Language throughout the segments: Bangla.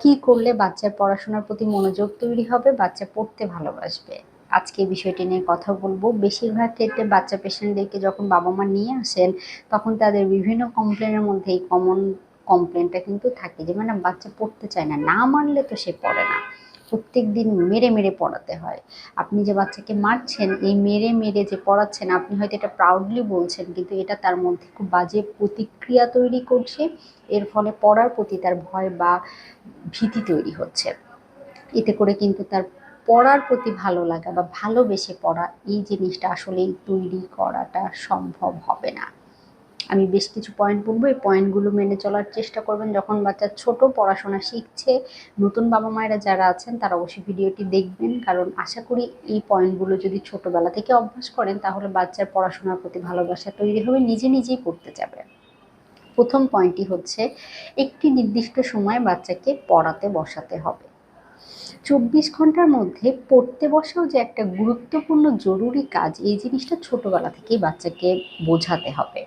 কি করলে বাচ্চার পড়াশোনার প্রতি মনোযোগ তৈরি হবে, বাচ্চা পড়তে ভালোবাসবে? আজকে বিষয়টি নিয়ে কথা বলব। বেশিরভাগ ক্ষেত্রে বাচ্চা পেশেন্টদেরকে যখন বাবা মা নিয়ে আসেন, তখন তাদের বিভিন্ন কমপ্লেনের মধ্যে এই কমন কমপ্লেনটা কিন্তু থাকে যে মানে বাচ্চা পড়তে চায় না। না মানলে তো সে পড়ে না। প্রত্যেক দিন মেরে মেরে পড়াতে হয়। আপনি যে বাচ্চাকে মারছেন, এই মেরে মেরে যে পড়াচ্ছেন, আপনি হয়তো এটা প্রাউডলি বলছেন, কিন্তু এটা তার মধ্যে খুব বাজে প্রতিক্রিয়া তৈরি করছে। এর ফলে পড়ার প্রতি তার ভয় বা ভীতি তৈরি হচ্ছে। এতে করে কিন্তু তার পড়ার প্রতি ভালো লাগা বা ভালোবেসে পড়া এই জিনিসটা আসলেই তৈরি করাটা সম্ভব হবে না। আমি বেশ কিছু পয়েন্ট বলব এই পয়েন্টগুলো মেনে চলার চেষ্টা করবেন যখন বাচ্চা ছোট পড়াশোনা শিখছে। নতুন বাবা মায়েরা যারা আছেন, তারা অবশ্যই ভিডিওটি দেখবেন। কারণ আশা করি এই পয়েন্টগুলো যদি ছোটোবেলা থেকে অভ্যাস করেন, তাহলে বাচ্চার পড়াশোনার প্রতি ভালোবাসা তৈরি হবে, নিজে নিজেই পড়তে যাবে প্রথম পয়েন্টটি হচ্ছে, একটি নির্দিষ্ট সময় বাচ্চাকে পড়াতে বসাতে হবে। চব্বিশ ঘণ্টার মধ্যে পড়তে বসাও যে একটা গুরুত্বপূর্ণ জরুরি কাজ, এই জিনিসটা ছোটোবেলা থেকেই বাচ্চাকে বোঝাতে হবে।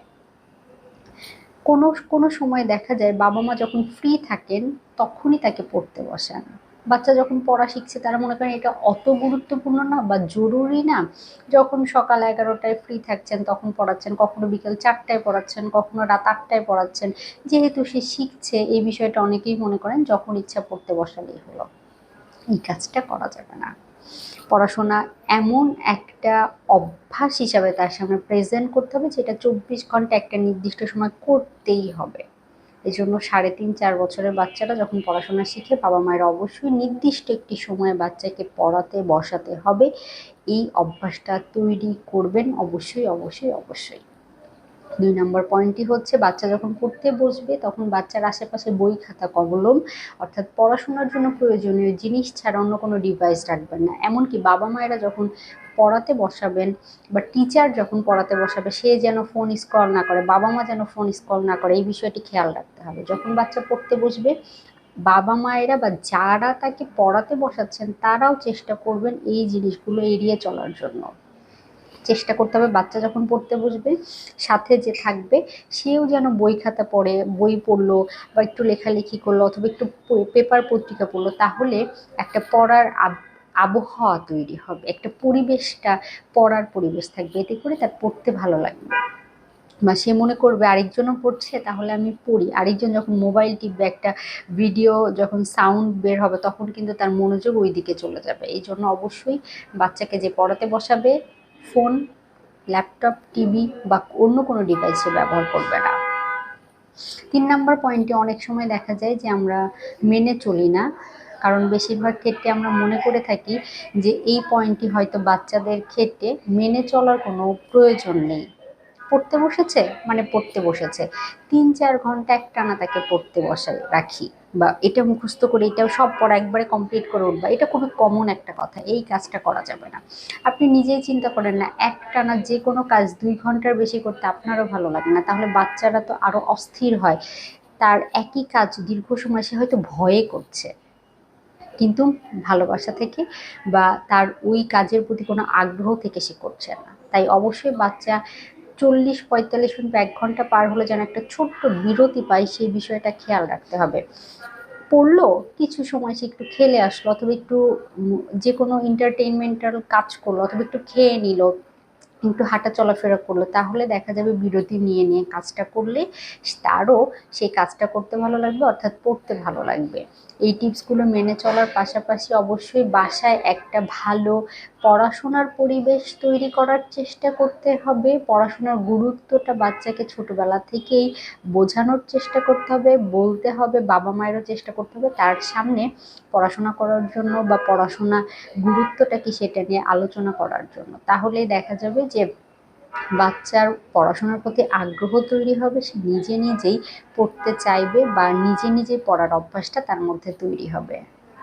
কোনো কোনো সময় দেখা যায় বাবা মা যখন ফ্রি থাকেন, তখনই তাকে পড়তে বসান। বাচ্চা যখন পড়া শিখছে, তারা মনে করেন এটা অত গুরুত্বপূর্ণ না বা জরুরি না। যখন সকাল এগারোটায় ফ্রি থাকছেন, তখন পড়াচ্ছেন, কখনো বিকেল চারটায় পড়াচ্ছেন, কখনো রাত আটটায় পড়াচ্ছেন। যেহেতু সে শিখছে, এই বিষয়টা অনেকেই মনে করেন যখন ইচ্ছা পড়তে বসালেই হলো। এই কাজটা করা যাবে না। পড়াশোনা এমন একটা অভ্যাস হিসাবে তার সামনে প্রেজেন্ট করতে হবে, যেটা চব্বিশ ঘণ্টা একটা নির্দিষ্ট সময় করতেই হবে। এই জন্য সাড়ে তিন, চার বছরের বাচ্চারা যখন পড়াশোনা শিখে বাবা মায়ের অবশ্যই নির্দিষ্ট একটি সময় বাচ্চাকে পড়াতে, বসাতে হবে। এই অভ্যাসটা তৈরি করবেন অবশ্যই অবশ্যই অবশ্যই। দুই নম্বর পয়েন্টটি হচ্ছে বাচ্চা যখন পড়তে বসবে, তখন বাচ্চার আশেপাশে বই, খাতা, কলম, অর্থাৎ পড়াশোনার জন্য প্রয়োজনীয় জিনিস ছাড়া অন্য কোনো ডিভাইস রাখবেন না। এমনকি বাবা মায়েরা যখন পড়াতে বসাবেন বা টিচার যখন পড়াতে বসাবে, সে যেন ফোন স্কল না করে, বাবা মা যেন ফোন স্কল না করে, এই বিষয়টি খেয়াল রাখতে হবে। যখন বাচ্চা পড়তে বসবে, বাবা মায়েরা বা যারা তাকে পড়াতে বসাচ্ছেন, তারাও চেষ্টা করবেন এই জিনিসগুলো এড়িয়ে চলার জন্য। চেষ্টা করতে হবে। বাচ্চা যখন পড়তে বসবে, সাথে যে থাকবে, সেও যেন বই খাতা পড়ে, বই পড়ল বা একটু লেখালেখি করল অথবা একটু পেপার পত্রিকা পড়ল, তাহলে একটা পড়ার আব, আবহাওয়া তৈরি হবে। একটা পরিবেশটা, পড়ার পরিবেশ থাকবে। এতে করে তার পড়তে ভালো লাগবে। বা সে মনে করবে, আরেকজনও পড়ছে, তাহলে আমি পড়ি। আরেকজন যখন মোবাইল টিপবে, একটা ভিডিও যখন সাউন্ড বের হবে, তখন কিন্তু তার মনোযোগ ওই দিকে চলে যাবে। এই জন্য অবশ্যই বাচ্চাকে যে পড়াতে বসাবে ফোন, ল্যাপটপ, টিভি বা অন্য কোনো ডিভাইসে ব্যবহার করবে না। তিন নম্বর পয়েন্টে অনেক সময় দেখা যায় যে আমরা মেনে চলি না। কারণ বেশিরভাগ ক্ষেত্রে আমরা মনে করে থাকি যে এই পয়েন্টটি হয়তো বাচ্চাদের ক্ষেত্রে মেনে চলার কোনো প্রয়োজন নেই। পড়তে বসেছে? মানে পড়তে বসেছে। তিন চার ঘণ্টা একটানা তাকে পড়তে বসাই রাখি। বা এটা মুখস্থ করে এটাও সব পড়া একবারে কমপ্লিট করে উঠবা। এটা খুবই কমন একটা কথা, এই কাজটা করা যাবে না। আপনি নিজেই চিন্তা করেন না, একটানা যে কোনো কাজ দুই ঘণ্টার বেশি করতে আপনারও ভালো লাগে না। তাহলে বাচ্চারা তো আরও অস্থির হয়। তার একই কাজ দীর্ঘ সময় সে হয়তো ভয়ে করছে। কিন্তু ভালোবাসা থেকে বা তার ওই কাজের প্রতি কোনো আগ্রহ থেকে সে করছে না। তাই অবশ্যই বাচ্চা চল্লিশ পঁয়তাল্লিশ মিনিট এক ঘণ্টা পার হলে যেন একটা ছোট্ট বিরতি পাই, সেই বিষয়টা খেয়াল রাখতে হবে। পড়ল, কিছু সময় সে একটু খেলে আসলো, অথবা একটু যে কোনো এন্টারটেইনমেন্টাল কাজ করল, অথবা একটু খেয়ে নিল, একটু হাঁটা চলাফেরা করল, তাহলে দেখা যাবে বিরতি নিয়ে নিয়ে কাজটা করলে তারও সেই কাজটা করতে ভালো লাগবে, অর্থাৎ পড়তে ভালো লাগবে। এই টিপসগুলো মেনে চলার পাশাপাশি অবশ্যই বাসায় একটা ভালো পড়াশোনার পরিবেশ তৈরি করার চেষ্টা করতে হবে। পড়াশোনার গুরুত্বটা বাচ্চাকে ছোটবেলা থেকেই বোঝানোর চেষ্টা করতে হবে, বলতে হবে, বাবা মায়েরও চেষ্টা করতে হবে। তার সামনে পড়াশোনা করার জন্য বা পড়াশোনা গুরুত্বটা কি সেটা নিয়ে আলোচনা করার জন্য। তাহলেই দেখা যাবে যে বাচ্চার পড়াশোনার প্রতি আগ্রহ তৈরি হবে, সে নিজে নিজেই পড়তে চাইবে বা নিজে নিজে পড়ার অভ্যাসটা তার মধ্যে তৈরি হবে।